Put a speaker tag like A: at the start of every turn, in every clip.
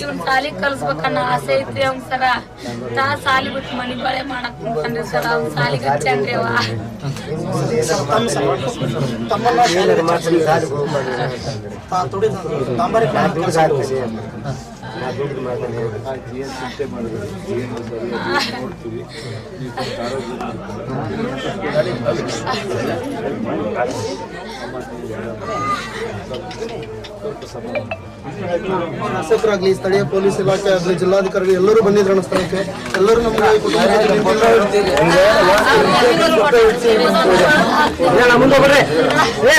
A: ಇವ್ನ ಸಾಲಿ ಕಲ್ಸ್ಬೇಕನ್ನ ಆಸೆ ಐತ್ರಿ ಅವ್ನ ಸರ. ತಾ ಸಾಲಿ ಬಿಟ್ಟು ಮನಿ ಬಳೆ ಮಾಡಕ್ ಕುಂತಾನ್ರಿ ಸರ. ಅವ್ನ ಸಾಲಿಗೆ ಹಚ್ಚಾನ್ರಿ ಅವ
B: ಹೇಳಿ.
C: ಶಾಸಕರಾಗ್ಲಿ ಸ್ಥಳೀಯ ಪೊಲೀಸ್ ಇಲಾಖೆ ಆಗಲಿ ಜಿಲ್ಲಾಧಿಕಾರಿಗಳು ಎಲ್ಲರೂ ಬಂದಿದ್ರು ಸ್ಥಳಕ್ಕೆ. ಎಲ್ಲರೂ ನಮ್ಗೆ
B: ಏ,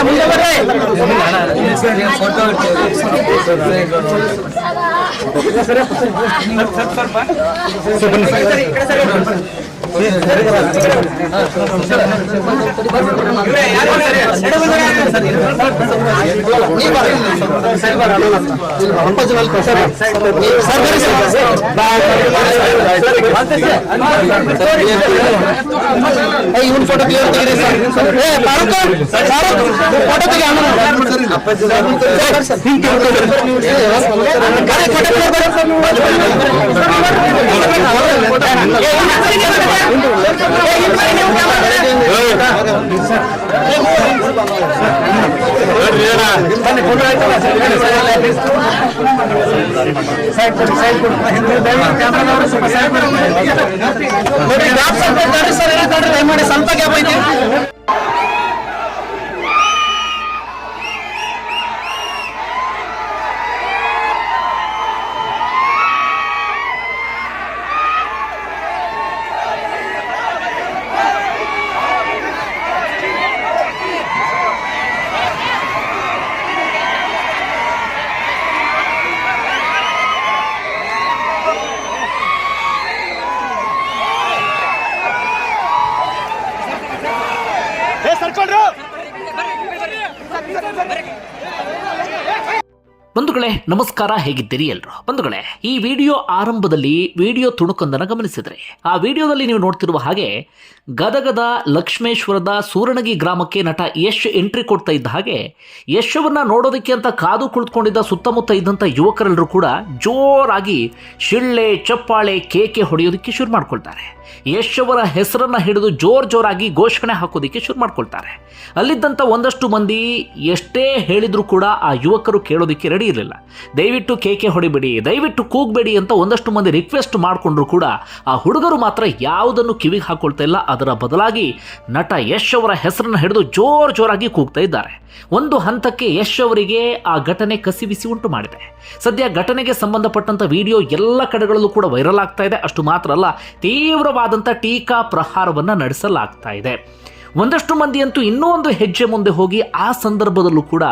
B: ಮುಂದೆ ಸರ್
C: ಇವನ್ ಫೋಟೋ ಕ್ಲಿಯರ್ ಸರ್ ಏ ಫಾರೂಕ್ ಫಾರೂಕ್ ತೆಗಿ ದಯಮಾಡಿ ಸ್ವಲ್ಪ ಗ್ಯಾಪ್ ಐತಿ
D: ಬಂಧುಗಳೇ, ನಮಸ್ಕಾರ, ಹೇಗಿದ್ದೀರಿ ಎಲ್ರು? ಬಂಧುಗಳೇ, ಈ ವಿಡಿಯೋ ಆರಂಭದಲ್ಲಿ ವಿಡಿಯೋ ತುಣುಕೊಂದನ್ನು ಗಮನಿಸಿದ್ರೆ, ಆ ವಿಡಿಯೋದಲ್ಲಿ ನೀವು ನೋಡ್ತಿರುವ ಹಾಗೆ ಗದಗದ ಲಕ್ಷ್ಮೇಶ್ವರದ ಸೂರಣಗಿ ಗ್ರಾಮಕ್ಕೆ ನಟ ಯಶ್ ಎಂಟ್ರಿ ಕೊಡ್ತಾ ಇದ್ದ ಹಾಗೆ, ಯಶವನ್ನ ನೋಡೋದಕ್ಕೆ ಅಂತ ಕಾದು ಕುಳಿತುಕೊಂಡಿದ್ದ ಸುತ್ತಮುತ್ತ ಇದ್ದಂಥ ಯುವಕರೆಲ್ಲರೂ ಕೂಡ ಜೋರಾಗಿ ಶಿಳ್ಳೆ, ಚಪ್ಪಾಳೆ, ಕೇಕೆ ಹೊಡೆಯೋದಕ್ಕೆ ಶುರು ಮಾಡ್ಕೊಳ್ತಾರೆ. ಯಶ್ ಅವರ ಹೆಸರನ್ನ ಹಿಡಿದು ಜೋರ್ ಜೋರಾಗಿ ಘೋಷಣೆ ಹಾಕೋದಕ್ಕೆ ಶುರು ಮಾಡ್ಕೊಳ್ತಾರೆ. ಅಲ್ಲಿದ್ದಂಥ ಒಂದಷ್ಟು ಮಂದಿ ಎಷ್ಟೇ ಹೇಳಿದ್ರು ಕೂಡ ಆ ಯುವಕರು ಕೇಳೋದಕ್ಕೆ ರೆಡಿ ಇರಲಿಲ್ಲ. ದಯವಿಟ್ಟು ಕೇಕೆ ಹೊಡಿಬೇಡಿ, ದಯವಿಟ್ಟು ಕೂಗಬೇಡಿ ಅಂತ ಒಂದಷ್ಟು ಮಂದಿ ರಿಕ್ವೆಸ್ಟ್ ಮಾಡಿಕೊಂಡ್ರು ಕೂಡ ಆ ಹುಡುಗರು ಮಾತ್ರ ಯಾವುದನ್ನು ಕಿವಿಗೆ ಹಾಕೊಳ್ತಾ ಇಲ್ಲ. ಅದರ ಬದಲಾಗಿ ನಟ ಯಶ್ ಅವರ ಹೆಸರನ್ನು ಹಿಡಿದು ಜೋರ್ ಜೋರಾಗಿ ಕೂಗ್ತಾ ಇದ್ದಾರೆ. ಒಂದು ಹಂತಕ್ಕೆ ಯಶ್ ಅವರಿಗೆ ಆ ಘಟನೆ ಕಸಿವಿಸಿ ಉಂಟು ಮಾಡಿದೆ. ಸದ್ಯ ಘಟನೆಗೆ ಸಂಬಂಧಪಟ್ಟಂತ ವಿಡಿಯೋ ಎಲ್ಲ ಕಡೆಗಳಲ್ಲೂ ಕೂಡ ವೈರಲ್ ಆಗ್ತಾ ಇದೆ. ಅಷ್ಟು ಮಾತ್ರ ಅಲ್ಲ ತೀವ್ರವಾದಂಥ ಟೀಕಾ ಪ್ರಹಾರವನ್ನ ನಡೆಸಲಾಗ್ತಾ ಇದೆ. ಒಂದಷ್ಟು ಮಂದಿ ಅಂತೂ ಇನ್ನೂ ಒಂದು ಹೆಜ್ಜೆ ಮುಂದೆ ಹೋಗಿ ಆ ಸಂದರ್ಭದಲ್ಲೂ ಕೂಡ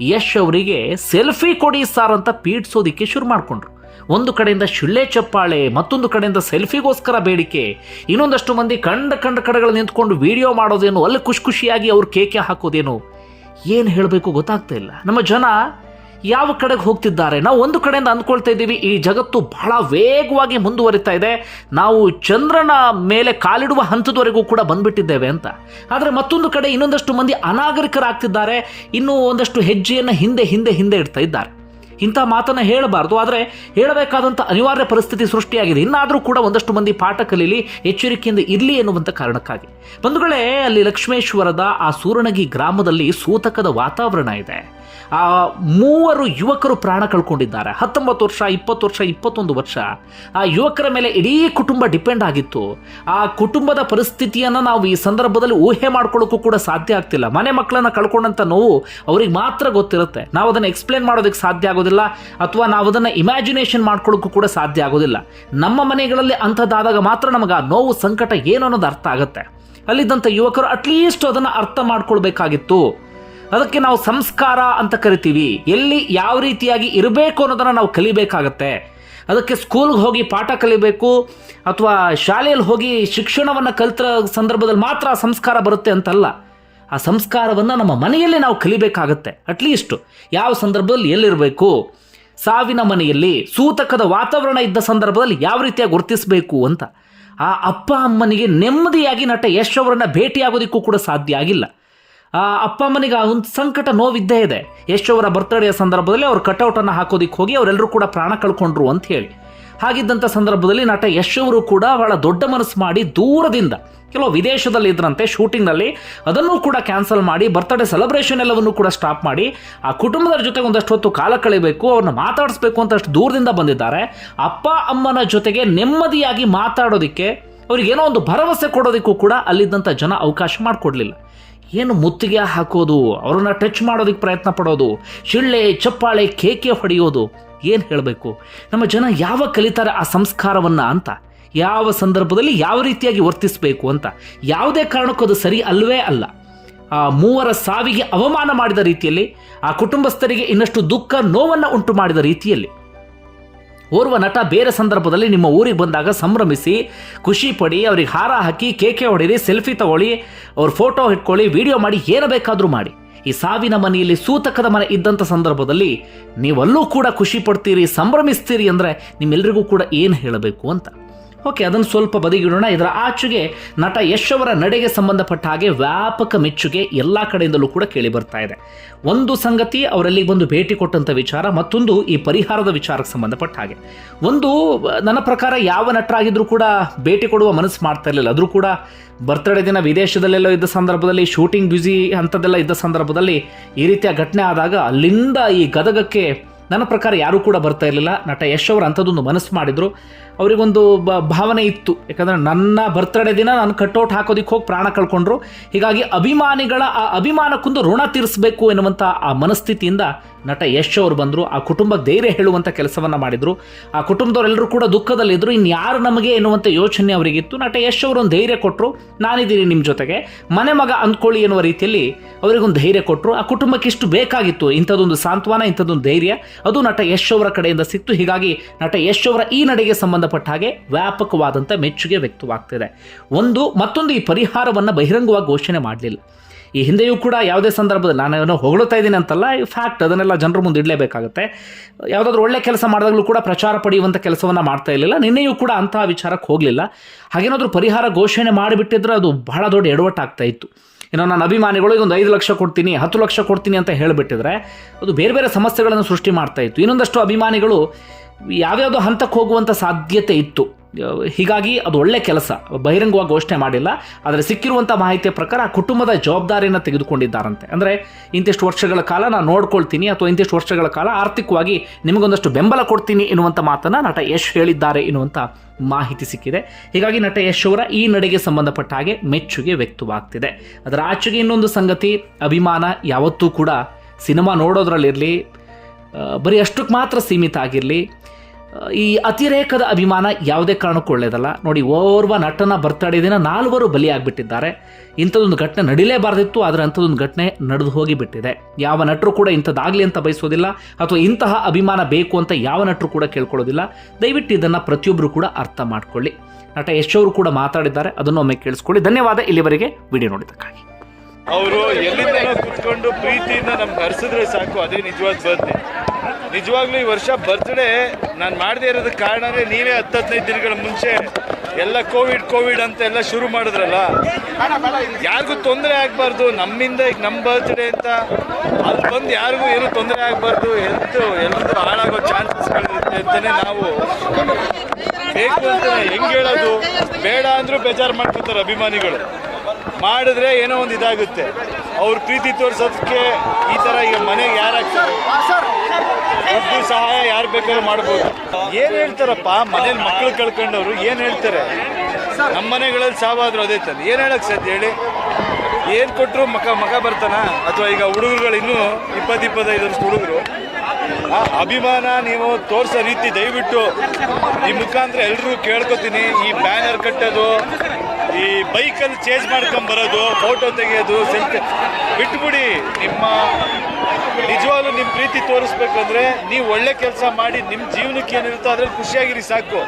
D: ಯಶ್ ಅವರಿಗೆ ಸೆಲ್ಫಿ ಕೊಡಿ ಸಾರ್ ಅಂತ ಪೀಡಿಸೋದಿಕ್ಕೆ ಶುರು ಮಾಡಿಕೊಂಡ್ರು. ಒಂದು ಕಡೆಯಿಂದ ಶಿಳ್ಳೆ ಚಪ್ಪಾಳೆ, ಮತ್ತೊಂದು ಕಡೆಯಿಂದ ಸೆಲ್ಫಿಗೋಸ್ಕರ ಬೇಡಿಕೆ. ಇನ್ನೊಂದಷ್ಟು ಮಂದಿ ಕಂಡ ಕಂಡ ಕಡೆಗಳು ನಿಂತ್ಕೊಂಡು ವಿಡಿಯೋ ಮಾಡೋದೇನು, ಅಲ್ಲಿ ಖುಷಿ ಖುಷಿಯಾಗಿ ಅವ್ರು ಕೇಕೆ ಹಾಕೋದೇನು? ಏನು ಹೇಳಬೇಕು ಗೊತ್ತಾಗ್ತಾ ಇಲ್ಲ. ನಮ್ಮ ಜನ ಯಾವ ಕಡೆಗೆ ಹೋಗ್ತಿದ್ದಾರೆ? ನಾವು ಒಂದು ಕಡೆಯಿಂದ ಅಂದ್ಕೊಳ್ತಾ ಇದ್ದೀವಿ, ಈ ಜಗತ್ತು ಬಹಳ ವೇಗವಾಗಿ ಮುಂದುವರಿತಾ ಇದೆ. ನಾವು ಚಂದ್ರನ ಮೇಲೆ ಕಾಲಿಡುವ ಹಂತದವರೆಗೂ ಕೂಡ ಬಂದ್ಬಿಟ್ಟಿದ್ದೇವೆ ಅಂತ. ಆದರೆ ಮತ್ತೊಂದು ಕಡೆ ಇನ್ನೊಂದಷ್ಟು ಮಂದಿ ಅನಾಗರಿಕರಾಗ್ತಿದ್ದಾರೆ, ಇನ್ನೂ ಒಂದಷ್ಟು ಹೆಜ್ಜೆಯನ್ನು ಹಿಂದೆ ಹಿಂದೆ ಹಿಂದೆ ಇಡ್ತಾ ಇದ್ದಾರೆ. ಇಂಥ ಮಾತನ್ನು ಹೇಳಬಾರ್ದು. ಆದರೆ ಹೇಳಬೇಕಾದಂಥ ಅನಿವಾರ್ಯ ಪರಿಸ್ಥಿತಿ ಸೃಷ್ಟಿಯಾಗಿದೆ. ಇನ್ನಾದರೂ ಕೂಡ ಒಂದಷ್ಟು ಮಂದಿ ಪಾಠ ಕಲೀಲಿ, ಎಚ್ಚರಿಕೆಯಿಂದ ಇರಲಿ ಎನ್ನುವಂಥ ಕಾರಣಕ್ಕಾಗಿ. ಬಂಧುಗಳೇ, ಅಲ್ಲಿ ಲಕ್ಷ್ಮೇಶ್ವರದ ಆ ಸೂರಣಗಿ ಗ್ರಾಮದಲ್ಲಿ ಸೂತಕದ ವಾತಾವರಣ ಇದೆ. ಆ ಮೂವರು ಯುವಕರು ಪ್ರಾಣ ಕಳ್ಕೊಂಡಿದ್ದಾರೆ. ಹತ್ತೊಂಬತ್ತು ವರ್ಷ, ಇಪ್ಪತ್ತು ವರ್ಷ, ಇಪ್ಪತ್ತೊಂದು ವರ್ಷ. ಆ ಯುವಕರ ಮೇಲೆ ಇಡೀ ಕುಟುಂಬ ಡಿಪೆಂಡ್ ಆಗಿತ್ತು. ಆ ಕುಟುಂಬದ ಪರಿಸ್ಥಿತಿಯನ್ನು ನಾವು ಈ ಸಂದರ್ಭದಲ್ಲಿ ಊಹೆ ಮಾಡ್ಕೊಳ್ಳೋಕ್ಕೂ ಕೂಡ ಸಾಧ್ಯ ಆಗ್ತಿಲ್ಲ. ಮನೆ ಮಕ್ಕಳನ್ನು ಕಳ್ಕೊಂಡಂಥ ನೋವು ಅವ್ರಿಗೆ ಮಾತ್ರ ಗೊತ್ತಿರುತ್ತೆ. ನಾವು ಅದನ್ನು ಎಕ್ಸ್ಪ್ಲೇನ್ ಮಾಡೋದಕ್ಕೆ ಸಾಧ್ಯ ಆಗೋದಿಲ್ಲ ಅಥವಾ ನಾವು ಅದನ್ನು ಇಮ್ಯಾಜಿನೇಷನ್ ಮಾಡ್ಕೊಳ್ಳೋಕ್ಕೂ ಕೂಡ ಸಾಧ್ಯ ಆಗೋದಿಲ್ಲ. ನಮ್ಮ ಮನೆಗಳಲ್ಲಿ ಅಂಥದ್ದಾದಾಗ ಮಾತ್ರ ನಮಗೆ ಆ ನೋವು, ಸಂಕಟ ಏನು ಅನ್ನೋದು ಅರ್ಥ ಆಗುತ್ತೆ. ಅಲ್ಲಿದ್ದಂಥ ಯುವಕರು ಅಟ್ಲೀಸ್ಟ್ ಅದನ್ನು ಅರ್ಥ ಮಾಡ್ಕೊಳ್ಬೇಕಾಗಿತ್ತು. ಅದಕ್ಕೆ ನಾವು ಸಂಸ್ಕಾರ ಅಂತ ಕರಿತೀವಿ. ಎಲ್ಲಿ ಯಾವ ರೀತಿಯಾಗಿ ಇರಬೇಕು ಅನ್ನೋದನ್ನು ನಾವು ಕಲಿಬೇಕಾಗತ್ತೆ. ಅದಕ್ಕೆ ಸ್ಕೂಲ್ಗೆ ಹೋಗಿ ಪಾಠ ಕಲಿಬೇಕು, ಅಥವಾ ಶಾಲೆಯಲ್ಲಿ ಹೋಗಿ ಶಿಕ್ಷಣವನ್ನು ಕಲಿತ ಸಂದರ್ಭದಲ್ಲಿ ಮಾತ್ರ ಸಂಸ್ಕಾರ ಬರುತ್ತೆ ಅಂತಲ್ಲ. ಆ ಸಂಸ್ಕಾರವನ್ನು ನಮ್ಮ ಮನೆಯಲ್ಲಿ ನಾವು ಕಲಿಬೇಕಾಗತ್ತೆ ಅಟ್ಲೀಸ್ಟು ಯಾವ ಸಂದರ್ಭದಲ್ಲಿ ಎಲ್ಲಿರಬೇಕು, ಸಾವಿನ ಮನೆಯಲ್ಲಿ ಸೂತಕದ ವಾತಾವರಣ ಇದ್ದ ಸಂದರ್ಭದಲ್ಲಿ ಯಾವ ರೀತಿಯಾಗಿ ಗುರುತಿಸಬೇಕು ಅಂತ. ಆ ಅಪ್ಪ ಅಮ್ಮನಿಗೆ ನೆಮ್ಮದಿಯಾಗಿ ನಟ ಯಶ್ ಅವರನ್ನು ಭೇಟಿಯಾಗೋದಕ್ಕೂ ಕೂಡ ಸಾಧ್ಯ ಆಗಿಲ್ಲ. ಆ ಅಪ್ಪ ಅಮ್ಮನಿಗೆ ಒಂದು ಸಂಕಟ ನೋವಿದ್ದೇ ಇದೆ. ಯಶೋವರ ಅವರ ಬರ್ತ್ಡೇಯ ಸಂದರ್ಭದಲ್ಲಿ ಅವ್ರು ಕಟೌಟನ್ನು ಹಾಕೋದಿಕ್ಕೆ ಹೋಗಿ ಅವರೆಲ್ಲರೂ ಕೂಡ ಪ್ರಾಣ ಕಳ್ಕೊಂಡ್ರು ಅಂತ ಹೇಳಿ. ಹಾಗಿದ್ದಂಥ ಸಂದರ್ಭದಲ್ಲಿ ನಟ ಯಶವರು ಕೂಡ ಬಹಳ ದೊಡ್ಡ ಮನಸ್ಸು ಮಾಡಿ ದೂರದಿಂದ ಕೆಲವು ವಿದೇಶದಲ್ಲಿ ಇದ್ರಂತೆ ಶೂಟಿಂಗ್ನಲ್ಲಿ ಅದನ್ನು ಕೂಡ ಕ್ಯಾನ್ಸಲ್ ಮಾಡಿ ಬರ್ತ್ಡೇ ಸೆಲೆಬ್ರೇಷನ್ ಎಲ್ಲವನ್ನು ಕೂಡ ಸ್ಟಾಪ್ ಮಾಡಿ ಆ ಕುಟುಂಬದವ್ರ ಜೊತೆಗೆ ಒಂದಷ್ಟು ಹೊತ್ತು ಕಾಲ ಕಳಿಬೇಕು, ಅವ್ರನ್ನ ಮಾತಾಡಿಸ್ಬೇಕು ಅಂತಷ್ಟು ದೂರದಿಂದ ಬಂದಿದ್ದಾರೆ. ಅಪ್ಪ ಅಮ್ಮನ ಜೊತೆಗೆ ನೆಮ್ಮದಿಯಾಗಿ ಮಾತಾಡೋದಕ್ಕೆ ಅವ್ರಿಗೇನೋ ಒಂದು ಭರವಸೆ ಕೊಡೋದಕ್ಕೂ ಕೂಡ ಅಲ್ಲಿದ್ದಂಥ ಜನ ಅವಕಾಶ ಮಾಡಿಕೊಡ್ಲಿಲ್ಲ. ಏನು ಮುತ್ತಿಗೆ ಹಾಕೋದು, ಅವ್ರನ್ನ ಟಚ್ ಮಾಡೋದಕ್ಕೆ ಪ್ರಯತ್ನ ಪಡೋದು, ಶಿಳ್ಳೆ, ಚಪ್ಪಾಳೆ, ಕೇಕೆ ಹೊಡೆಯೋದು, ಏನು ಹೇಳಬೇಕು? ನಮ್ಮ ಜನ ಯಾವ ಕಲಿತಾರೆ ಆ ಸಂಸ್ಕಾರವನ್ನು ಅಂತ? ಯಾವ ಸಂದರ್ಭದಲ್ಲಿ ಯಾವ ರೀತಿಯಾಗಿ ವರ್ತಿಸಬೇಕು ಅಂತ? ಯಾವುದೇ ಕಾರಣಕ್ಕೂ ಅದು ಸರಿ ಅಲ್ಲವೇ ಅಲ್ಲ. ಆ ಮೂವರ ಸಾವಿಗೆ ಅವಮಾನ ಮಾಡಿದ ರೀತಿಯಲ್ಲಿ, ಆ ಕುಟುಂಬಸ್ಥರಿಗೆ ಇನ್ನಷ್ಟು ದುಃಖ, ನೋವನ್ನು ಉಂಟು ಮಾಡಿದ ರೀತಿಯಲ್ಲಿ. ಓರ್ವ ನಟ ಬೇರೆ ಸಂದರ್ಭದಲ್ಲಿ ನಿಮ್ಮ ಊರಿಗೆ ಬಂದಾಗ ಸಂಭ್ರಮಿಸಿ, ಖುಷಿ ಪಡಿ, ಅವ್ರಿಗೆ ಹಾರ ಹಾಕಿ, ಕೇಕೆ ಹೊಡೀರಿ ಸೆಲ್ಫಿ ತಗೊಳ್ಳಿ, ಅವ್ರ ಫೋಟೋ ಇಟ್ಕೊಳ್ಳಿ ವಿಡಿಯೋ ಮಾಡಿ, ಏನು ಬೇಕಾದರೂ ಮಾಡಿ. ಈ ಸಾವಿನ ಮನೆಯಲ್ಲಿ ಸೂತಕದ ಮನೆ ಇದ್ದಂಥ ಸಂದರ್ಭದಲ್ಲಿ ನೀವಲ್ಲೂ ಕೂಡ ಖುಷಿ ಪಡ್ತೀರಿ, ಸಂಭ್ರಮಿಸ್ತೀರಿ ಅಂದರೆ ನಿಮ್ಮೆಲ್ಲರಿಗೂ ಕೂಡ ಏನು ಹೇಳಬೇಕು ಅಂತ. ಓಕೆ, ಅದನ್ನು ಸ್ವಲ್ಪ ಬದಿಗಿಡೋಣ. ಇದರ ಆಚೆಗೆ ನಟ ಯಶ್ ಅವರ ನಡೆಗೆ ಸಂಬಂಧಪಟ್ಟ ಹಾಗೆ ವ್ಯಾಪಕ ಮೆಚ್ಚುಗೆ ಎಲ್ಲ ಕಡೆಯಿಂದಲೂ ಕೂಡ ಕೇಳಿ ಬರ್ತಾ ಇದೆ. ಒಂದು ಸಂಗತಿ, ಅವರಲ್ಲಿ ಬಂದು ಭೇಟಿ ಕೊಟ್ಟಂಥ ವಿಚಾರ, ಮತ್ತೊಂದು ಈ ಪರಿಹಾರದ ವಿಚಾರಕ್ಕೆ ಸಂಬಂಧಪಟ್ಟ ಹಾಗೆ. ಒಂದು, ನನ್ನ ಪ್ರಕಾರ ಯಾವ ನಟರಾಗಿದ್ದರೂ ಕೂಡ ಭೇಟಿ ಕೊಡುವ ಮನಸ್ಸು ಮಾಡ್ತಾ ಇರಲಿಲ್ಲ. ಆದರೂ ಕೂಡ ಬರ್ತ್ಡೇ ದಿನ ವಿದೇಶದಲ್ಲೆಲ್ಲೋ ಇದ್ದ ಸಂದರ್ಭದಲ್ಲಿ, ಶೂಟಿಂಗ್ ಬ್ಯುಸಿ ಅಂಥದ್ದೆಲ್ಲ ಇದ್ದ ಸಂದರ್ಭದಲ್ಲಿ ಈ ರೀತಿಯ ಘಟನೆ ಆದಾಗ ಅಲ್ಲಿಂದ ಈ ಗದಗಕ್ಕೆ ನನ್ನ ಪ್ರಕಾರ ಯಾರೂ ಕೂಡ ಬರ್ತಾ ಇರಲಿಲ್ಲ. ನಟ ಯಶ್ ಅವರು ಅಂಥದ್ದೊಂದು ಮನಸ್ಸು ಮಾಡಿದ್ರು. ಅವರಿಗೊಂದು ಭಾವನೆ ಇತ್ತು. ಯಾಕಂದರೆ ನನ್ನ ಬರ್ತ್ಡೇ ದಿನ ನಾನು ಕಟ್ಔಟ್ ಹಾಕೋದಕ್ಕೆ ಹೋಗಿ ಪ್ರಾಣ ಕಳ್ಕೊಂಡ್ರು. ಹೀಗಾಗಿ ಅಭಿಮಾನಿಗಳ ಆ ಅಭಿಮಾನಕ್ಕೊಂದು ಋಣ ತೀರಿಸಬೇಕು ಎನ್ನುವಂಥ ಆ ಮನಸ್ಥಿತಿಯಿಂದ ನಟ ಯಶ್ ಅವರು ಬಂದರು, ಆ ಕುಟುಂಬಕ್ಕೆ ಧೈರ್ಯ ಹೇಳುವಂಥ ಕೆಲಸವನ್ನು ಮಾಡಿದರು. ಆ ಕುಟುಂಬದವರೆಲ್ಲರೂ ಕೂಡ ದುಃಖದಲ್ಲಿದ್ದರು ಇನ್ಯಾರು ನಮಗೆ ಎನ್ನುವಂಥ ಯೋಚನೆ ಅವರಿಗಿತ್ತು. ನಟ ಯಶ್ ಅವರು ಒಂದು ಧೈರ್ಯ ಕೊಟ್ಟರು ನಾನಿದ್ದೀನಿ ನಿಮ್ಮ ಜೊತೆಗೆ. ಮನೆ ಮಗ ಅಂದ್ಕೊಳ್ಳಿ ಎನ್ನುವ ರೀತಿಯಲ್ಲಿ ಅವರಿಗೊಂದು ಧೈರ್ಯ ಕೊಟ್ಟರು ಆ ಕುಟುಂಬಕ್ಕೆ ಇಷ್ಟು ಬೇಕಾಗಿತ್ತು. ಇಂಥದ್ದೊಂದು ಸಾಂತ್ವನ, ಇಂಥದ್ದೊಂದು ಧೈರ್ಯ. ಅದು ನಟ ಯಶ್ ಅವರ ಕಡೆಯಿಂದ ಸಿಕ್ತು. ಹೀಗಾಗಿ ನಟ ಯಶ್ ಅವರ ಈ ನಡೆಗೆ ಸಂಬಂಧಪಟ್ಟ ಹಾಗೆ ವ್ಯಾಪಕವಾದಂಥ ಮೆಚ್ಚುಗೆ ವ್ಯಕ್ತವಾಗ್ತಿದೆ. ಒಂದು ಮತ್ತೊಂದು ಈ ಪರಿಹಾರವನ್ನು ಬಹಿರಂಗವಾಗಿ ಘೋಷಣೆ ಮಾಡಲಿಲ್ಲ. ಈ ಹಿಂದೆಯೂ ಕೂಡ ಯಾವುದೇ ಸಂದರ್ಭದಲ್ಲಿ ನಾನು ಏನೋ ಹೊಗಳುತ್ತಾ ಇದ್ದೀನಿ ಅಂತಲ್ಲ ಫ್ಯಾಕ್ಟ್ ಅದನ್ನೆಲ್ಲ ಜನರ ಮುಂದೆ ಇಡಲೇಬೇಕಾಗುತ್ತೆ. ಯಾವುದಾದ್ರೂ ಒಳ್ಳೆ ಕೆಲಸ ಮಾಡಿದಾಗಲೂ ಕೂಡ ಪ್ರಚಾರ ಪಡೆಯುವಂಥ ಕೆಲಸವನ್ನು ಮಾಡ್ತಾ ಇರಲಿಲ್ಲ. ನಿನ್ನೆಯೂ ಕೂಡ ಅಂತಹ ವಿಚಾರಕ್ಕೆ ಹೋಗಲಿಲ್ಲ. ಹಾಗೇನಾದರೂ ಪರಿಹಾರ ಘೋಷಣೆ ಮಾಡಿಬಿಟ್ಟಿದ್ರೆ ಅದು ಬಹಳ ದೊಡ್ಡ ಎಡವಟ್ಟಾಗ್ತಾ ಇತ್ತು. ಏನೋ ನನ್ನ ಅಭಿಮಾನಿಗಳು ಒಂದು ಐದು ಲಕ್ಷ ಕೊಡ್ತೀನಿ, ಹತ್ತು ಲಕ್ಷ ಕೊಡ್ತೀನಿ ಅಂತ ಹೇಳಿಬಿಟ್ಟಿದ್ರೆ ಅದು ಬೇರೆ ಬೇರೆ ಸಮಸ್ಯೆಗಳನ್ನು ಸೃಷ್ಟಿ ಮಾಡ್ತಾ ಇತ್ತು. ಇನ್ನೊಂದಷ್ಟು ಅಭಿಮಾನಿಗಳು ಯಾವ್ಯಾವುದೋ ಹಂತಕ್ಕೆ ಹೋಗುವಂಥ ಸಾಧ್ಯತೆ ಇತ್ತು. ಹೀಗಾಗಿ ಅದು ಒಳ್ಳೆ ಕೆಲಸ. ಬಹಿರಂಗವಾಗಿ ಘೋಷಣೆ ಮಾಡಿಲ್ಲ. ಆದರೆ ಸಿಕ್ಕಿರುವಂಥ ಮಾಹಿತಿಯ ಪ್ರಕಾರ ಕುಟುಂಬದ ಜವಾಬ್ದಾರಿಯನ್ನು ತೆಗೆದುಕೊಂಡಿದ್ದಾರಂತೆ. ಅಂದರೆ ಇಂತಿಷ್ಟು ವರ್ಷಗಳ ಕಾಲ ನಾನು ನೋಡ್ಕೊಳ್ತೀನಿ ಅಥವಾ ಇಂತಿಷ್ಟು ವರ್ಷಗಳ ಕಾಲ ಆರ್ಥಿಕವಾಗಿ ನಿಮಗೊಂದಷ್ಟು ಬೆಂಬಲ ಕೊಡ್ತೀನಿ ಎನ್ನುವಂಥ ಮಾತನ್ನು ನಟ ಯಶ್ ಹೇಳಿದ್ದಾರೆ ಎನ್ನುವಂಥ ಮಾಹಿತಿ ಸಿಕ್ಕಿದೆ. ಹೀಗಾಗಿ ನಟ ಯಶ್ ಅವರ ಈ ನಡೆಗೆ ಸಂಬಂಧಪಟ್ಟ ಹಾಗೆ ಮೆಚ್ಚುಗೆ ವ್ಯಕ್ತವಾಗ್ತಿದೆ. ಅದರ ಆಚೆಗೆ ಇನ್ನೊಂದು ಸಂಗತಿ, ಅಭಿಮಾನ ಯಾವತ್ತೂ ಕೂಡ ಸಿನಿಮಾ ನೋಡೋದ್ರಲ್ಲಿರಲಿ ಬರೀ ಅಷ್ಟಕ್ಕೆ ಮಾತ್ರ ಸೀಮಿತ ಆಗಿರಲಿ ಈ ಅತಿರೇಕದ ಅಭಿಮಾನ ಯಾವುದೇ ಕಾರಣಕ್ಕೂ ಒಳ್ಳೆಯದಲ್ಲ. ನೋಡಿ, ಓರ್ವ ನಟನ ಬರ್ತಡೇ ದಿನ ನಾಲ್ವರು ಬಲಿಯಾಗಿಬಿಟ್ಟಿದ್ದಾರೆ. ಇಂಥದ್ದೊಂದು ಘಟನೆ ನಡಿಲೇಬಾರ್ದಿತ್ತು, ಆದರೆ ಅಂಥದ್ದೊಂದು ಘಟನೆ ನಡೆದು ಹೋಗಿಬಿಟ್ಟಿದೆ. ಯಾವ ನಟರು ಕೂಡ ಇಂಥದ್ದಾಗಲಿ ಅಂತ ಬಯಸೋದಿಲ್ಲ, ಅಥವಾ ಇಂತಹ ಅಭಿಮಾನ ಬೇಕು ಅಂತ ಯಾವ ನಟರು ಕೂಡ ಕೇಳ್ಕೊಳ್ಳೋದಿಲ್ಲ. ದಯವಿಟ್ಟು ಇದನ್ನು ಪ್ರತಿಯೊಬ್ಬರು ಕೂಡ ಅರ್ಥ ಮಾಡ್ಕೊಳ್ಳಿ. ನಟ ಯಶ್ ಕೂಡ ಮಾತಾಡಿದ್ದಾರೆ, ಅದನ್ನು ಒಮ್ಮೆ ಕೇಳಿಸ್ಕೊಳ್ಳಿ. ಧನ್ಯವಾದ, ಇಲ್ಲಿವರೆಗೆ ವಿಡಿಯೋ ನೋಡಿದ್ದಕ್ಕಾಗಿ.
E: ಅವರು ಎಲ್ಲಿಂದ ಕುತ್ಕೊಂಡು ಪ್ರೀತಿಯಿಂದ ನಮ್ಗೆ ಹರಿಸಿದ್ರೆ ಸಾಕು, ಅದೇ ನಿಜವಾದ ಬರ್ತ್ಡೇ ನಿಜವಾಗ್ಲೂ ಈ ವರ್ಷ ಬರ್ತ್ಡೇ ನಾನು ಮಾಡದೇ ಇರೋದಕ್ಕೆ ಕಾರಣನೇ ನೀವೇ ಹತ್ತು ಹದಿನೈದು ದಿನಗಳ ಮುಂಚೆ ಎಲ್ಲ ಕೋವಿಡ್ ಕೋವಿಡ್ ಅಂತ ಎಲ್ಲ ಶುರು ಮಾಡಿದ್ರಲ್ಲ? ಯಾರಿಗೂ ತೊಂದರೆ ಆಗಬಾರ್ದು, ನಮ್ಮಿಂದ ಈಗ ನಮ್ಮ ಬರ್ತ್ಡೇ ಅಂತ. ಅಲ್ಲಿ ಬಂದು ಯಾರಿಗೂ ಏನು ತೊಂದರೆ ಆಗಬಾರ್ದು ಹೆಲ್ತ್ ಎಲ್ಲರೂ ಹಾಳಾಗೋ ಚಾನ್ಸಸ್ಗಳಿರುತ್ತೆ ಅಂತಲೇ ನಾವು ಬೇಕು ಅಂತ ಹೆಂಗೆ ಹೇಳೋದು? ಬೇಡ ಅಂದರೂ ಬೇಜಾರು ಮಾಡ್ಕೊತಾರೆ ಅಭಿಮಾನಿಗಳು. ಮಾಡಿದ್ರೆ ಏನೋ ಒಂದು ಇದಾಗುತ್ತೆ. ಅವ್ರ ಪ್ರೀತಿ ತೋರಿಸೋದಕ್ಕೆ ಈ ಥರ ಈಗ ಮನೆಗೆ ಯಾರಾಗ್ತಾರೆ ಸಹಾಯ ಯಾರು ಬೇಕಾದ್ರೂ ಮಾಡ್ಬೋದು. ಏನು ಹೇಳ್ತಾರಪ್ಪ? ಮನೇಲಿ ಮಕ್ಕಳು ಕಳ್ಕೊಂಡವ್ರು ಏನು ಹೇಳ್ತಾರೆ? ನಮ್ಮ ಮನೆಗಳಲ್ಲಿ ಸಾವಾದ್ರು ಅದೇ ತಂದು ಏನು ಹೇಳಕ್ ಸಾಧ್ಯ ಹೇಳಿ? ಏನು ಕೊಟ್ಟರು ಮಕ ಮಗ ಬರ್ತಾನ? ಅಥವಾ ಈಗ ಹುಡುಗರುಗಳು ಇನ್ನೂ ಇಪ್ಪತ್ತು ಇಪ್ಪತ್ತೈದು ವರ್ಷ ಹುಡುಗರು? ಆ ಅಭಿಮಾನ ನೀವು ತೋರಿಸೋ ರೀತಿ ದಯವಿಟ್ಟು ಈ ಮುಖಾಂತರ ಎಲ್ಲರೂ ಕೇಳ್ಕೊತೀನಿ. ಈ ಬ್ಯಾನರ್ ಕಟ್ಟೋದು ಈ ಬೈಕಲ್ಲಿ ಚೇಂಜ್ ಮಾಡ್ಕೊಂಡು ಬರೋದು ಫೋಟೋ ತೆಗೆಯೋದು ಸೆಲ್ಫಿ ಬಿಟ್ಬಿಡಿ. ನಿಮ್ಮ ನಿಜವಾಗ್ಲೂ ನಿಮ್ಮ ಪ್ರೀತಿ ತೋರಿಸ್ಬೇಕಂದ್ರೆ ನೀವು ಒಳ್ಳೆ ಕೆಲಸ ಮಾಡಿ ನಿಮ್ಮ ಜೀವನಕ್ಕೆ ಏನಿರುತ್ತೋ ಅದ್ರಲ್ಲಿ ಖುಷಿಯಾಗಿರಿ ಸಾಕು.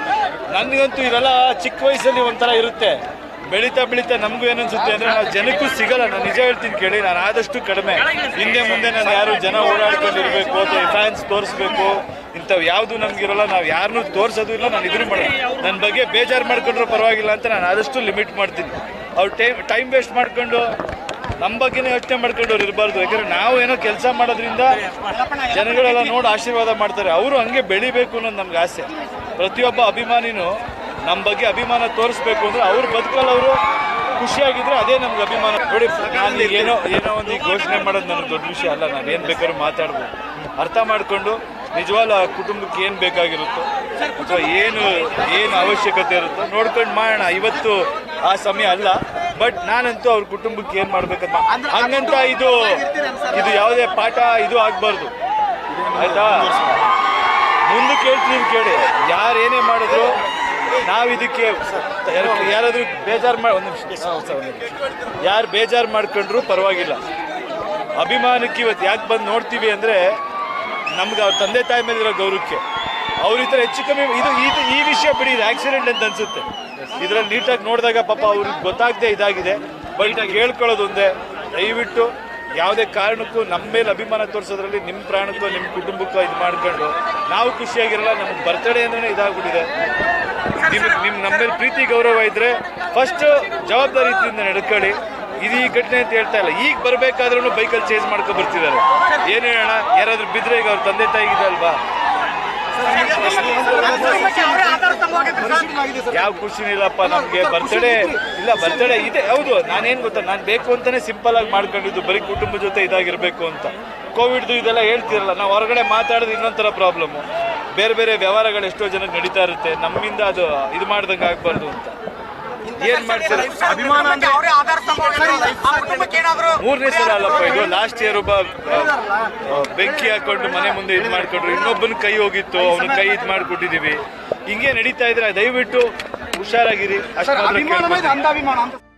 E: ನನಗಂತೂ ಇವೆಲ್ಲ ಚಿಕ್ಕ ವಯಸ್ಸಲ್ಲಿ ಒಂಥರ ಇರುತ್ತೆ. ಬೆಳೀತಾ ಬೆಳೀತಾ ನಮಗೂ ಏನನ್ಸುತ್ತೆ ಅಂದ್ರೆ ನಾವು ಜನಕ್ಕೂ ಸಿಗಲ್ಲ. ನಾನು ನಿಜ ಹೇಳ್ತೀನಿ ಕೇಳಿ. ನಾನು ಆದಷ್ಟು ಕಡಿಮೆ. ಹಿಂದೆ ಮುಂದೆ ನಾನು ಯಾರು ಜನ ಓಡಾಡ್ಕೊಂಡಿರ್ಬೇಕು, ಅಥವಾ ಫ್ಯಾನ್ಸ್ ತೋರಿಸ್ಬೇಕು, ಇಂಥವು ಯಾವುದು ನಮಗಿರಲ್ಲ, ನಾವು ಯಾರನ್ನೂ ತೋರಿಸೋದು ಇಲ್ಲ, ನಾನು ಇದ್ರೂ ಮಾಡೋದು ನನ್ನ ಬಗ್ಗೆ ಬೇಜಾರು ಮಾಡ್ಕೊಂಡ್ರೂ ಪರವಾಗಿಲ್ಲ ಅಂತ ನಾನು ಆದಷ್ಟು ಲಿಮಿಟ್ ಮಾಡ್ತೀನಿ. ಅವ್ರು ಟೈಮ್ ಟೈಮ್ ವೇಸ್ಟ್ ಮಾಡ್ಕೊಂಡು ನಮ್ಮ ಬಗ್ಗೆನೇ ಯೋಚನೆ ಮಾಡ್ಕೊಂಡವ್ರು ಇರಬಾರ್ದು. ಯಾಕಂದ್ರೆ ನಾವು ಏನೋ ಕೆಲಸ ಮಾಡೋದ್ರಿಂದ ಜನಗಳೆಲ್ಲ ನೋಡಿ ಆಶೀರ್ವಾದ ಮಾಡ್ತಾರೆ. ಅವರು ಹಂಗೆ ಬೆಳಿಬೇಕು ಅನ್ನೋದು ನಮ್ಗೆ ಆಸೆ. ಪ್ರತಿಯೊಬ್ಬ ಅಭಿಮಾನಿನೂ ನಮ್ಮ ಬಗ್ಗೆ ಅಭಿಮಾನ ತೋರಿಸ್ಬೇಕು ಅಂದ್ರೆ ಅವ್ರು ಬದುಕಲ್ಲಿ ಅವರು ಖುಷಿಯಾಗಿದ್ರೆ ಅದೇ ನಮ್ಗೆ ಅಭಿಮಾನ. ನೋಡಿ ನಾನು ಏನೋ ಏನೋ ಒಂದು ಘೋಷಣೆ ಮಾಡೋದು ನನಗೆ ದೊಡ್ಡ ವಿಷಯ ಅಲ್ಲ. ನಾನು ಏನು ಬೇಕಾದ್ರೂ ಮಾತಾಡ್ಬೋದು. ಅರ್ಥ ಮಾಡಿಕೊಂಡು ನಿಜವಾಗ್ಲೂ ಆ ಕುಟುಂಬಕ್ಕೆ ಏನು ಬೇಕಾಗಿರುತ್ತೋ ಅಥವಾ ಏನು ಏನು ಅವಶ್ಯಕತೆ ಇರುತ್ತೋ ನೋಡ್ಕೊಂಡು ಮಾಡೋಣ. ಇವತ್ತು ಆ ಸಮಯ ಅಲ್ಲ ಬಟ್ ನಾನಂತೂ ಅವ್ರ ಕುಟುಂಬಕ್ಕೆ ಏನು ಮಾಡ್ಬೇಕಂತ ಹಂಗಂತ ಇದು ಇದು ಯಾವುದೇ ಪಾಠ ಇದು ಆಗಬಾರ್ದು. ಆಯ್ತಾ? ಮುಂದಕ್ಕೆ ಹೇಳ್ತೀನಿ ಕೇಳಿ. ಯಾರು ಏನೇ ಮಾಡಿದ್ರು ನಾವು ಇದಕ್ಕೆ ಯಾರಾದರೂ ಬೇಜಾರು ಮಾಡಿ ಒಂದು ನಿಮಿಷ. ಯಾರು ಬೇಜಾರು ಮಾಡ್ಕೊಂಡ್ರು ಪರವಾಗಿಲ್ಲ. ಅಭಿಮಾನಕ್ಕೆ ಇವತ್ತು ಯಾಕೆ ಬಂದು ನೋಡ್ತೀವಿ ಅಂದರೆ ನಮ್ಗೆ ಅವ್ರ ತಂದೆ ತಾಯಿ ಮೇಲಿರೋ ಗೌರವಕ್ಕೆ. ಅವ್ರ ಈ ಥರ ಹೆಚ್ಚು ಕಮ್ಮಿ ಇದು ಇದು ಈ ವಿಷಯ ಬಿಡಿ ಇದು ಆಕ್ಸಿಡೆಂಟ್ ಅಂತ ಅನ್ಸುತ್ತೆ. ಇದರಲ್ಲಿ ನೀಟಾಗಿ ನೋಡಿದಾಗ ಪಾಪ ಅವ್ರಿಗೆ ಗೊತ್ತಾಗದೆ ಇದಾಗಿದೆ. ಬಟ್ ಹೇಳ್ಕೊಳ್ಳೋದು ಒಂದೇ. ದಯವಿಟ್ಟು ಯಾವುದೇ ಕಾರಣಕ್ಕೂ ನಮ್ಮ ಮೇಲೆ ಅಭಿಮಾನ ತೋರಿಸೋದ್ರಲ್ಲಿ ನಿಮ್ಮ ಪ್ರಾಣಕ್ಕೂ ನಿಮ್ಮ ಕುಟುಂಬಕ್ಕೂ ಇದು ಮಾಡ್ಕೊಂಡು ನಾವು ಖುಷಿಯಾಗಿರಲ್ಲ ನಮಗೆ ಬರ್ತಡೇ ಅಂದ್ರೆ ಇದಾಗ್ಬಿಟ್ಟಿದೆ. ನಿಮ್ಮ ನಮ್ಮ ಮೇಲೆ ಪ್ರೀತಿ ಗೌರವ ಇದ್ರೆ ಫಸ್ಟ್ ಜವಾಬ್ದಾರಿಯಿಂದ ನಡ್ಕೊಳ್ಳಿ ಇದು ಈ ಘಟನೆ ಅಂತ ಹೇಳ್ತಾ ಇಲ್ಲ. ಈಗ ಬರಬೇಕಾದ್ರೂ ಬೈಕಲ್ಲಿ ಚೇಂಜ್ ಮಾಡ್ಕೊ ಬರ್ತಿದ್ದಾರೆ. ಏನು ಹೇಳೋಣ? ಯಾರಾದರೂ ಬಿದ್ರೆ ಈಗ ಅವ್ರ ತಂದೆ ತಾಯಿಗಿದೆ ಅಲ್ವಾ? ಯಾವ ಖುಷಿನಿಲ್ಲಪ್ಪ ನಮ್ಗೆ. ಬರ್ತಡೇ ಇಲ್ಲ ಬರ್ತಡೇ ಇದೆ. ಹೌದು ನಾನೇನ್ ಗೊತ್ತಾ? ನಾನು ಬೇಕು ಅಂತಾನೆ ಸಿಂಪಲ್ ಆಗಿ ಮಾಡ್ಕೊಂಡಿದ್ದು. ಬರೀ ಕುಟುಂಬ ಜೊತೆ ಇದಾಗಿರಬೇಕು ಅಂತ. ಕೋವಿಡ್ದು ಇದೆಲ್ಲ ಹೇಳ್ತಿರಲ್ಲ ನಾವು ಹೊರಗಡೆ ಮಾತಾಡೋದು ಇನ್ನೊಂಥರ ಪ್ರಾಬ್ಲಮ್ ಬೇರೆ ಬೇರೆ ವ್ಯವಹಾರಗಳು ಎಷ್ಟೋ ಜನಕ್ಕೆ ನಡೀತಾ ಇರುತ್ತೆ ನಮ್ಮಿಂದ ಅದು ಇದು ಮಾಡ್ದಂಗೆ ಆಗ್ಬಾರ್ದು ಅಂತ. ಏನ್ ಮಾಡ್ತಾರೆ?
B: ಅಭಿಮಾನ
E: ಮೂರನೇ ಸಲ ಅಲ್ಲಪ್ಪ ಇದು ಲಾಸ್ಟ್ ಇಯರ್ ಒಬ್ಬ ಬೆಂಕಿ ಹಾಕೊಂಡು ಮನೆ ಮುಂದೆ ಇದು ಮಾಡ್ಕೊಂಡ್ರು. ಇನ್ನೊಬ್ಬನ ಕೈ ಹೋಗಿತ್ತು ಅವನ ಕೈ ಇದು ಮಾಡ್ಕೊಟ್ಟಿದೀವಿ. ಹಿಂಗೆ ನಡೀತಾ ಇದ್ರೆ ದಯವಿಟ್ಟು ಹುಷಾರಾಗಿರಿ. ಅಷ್ಟು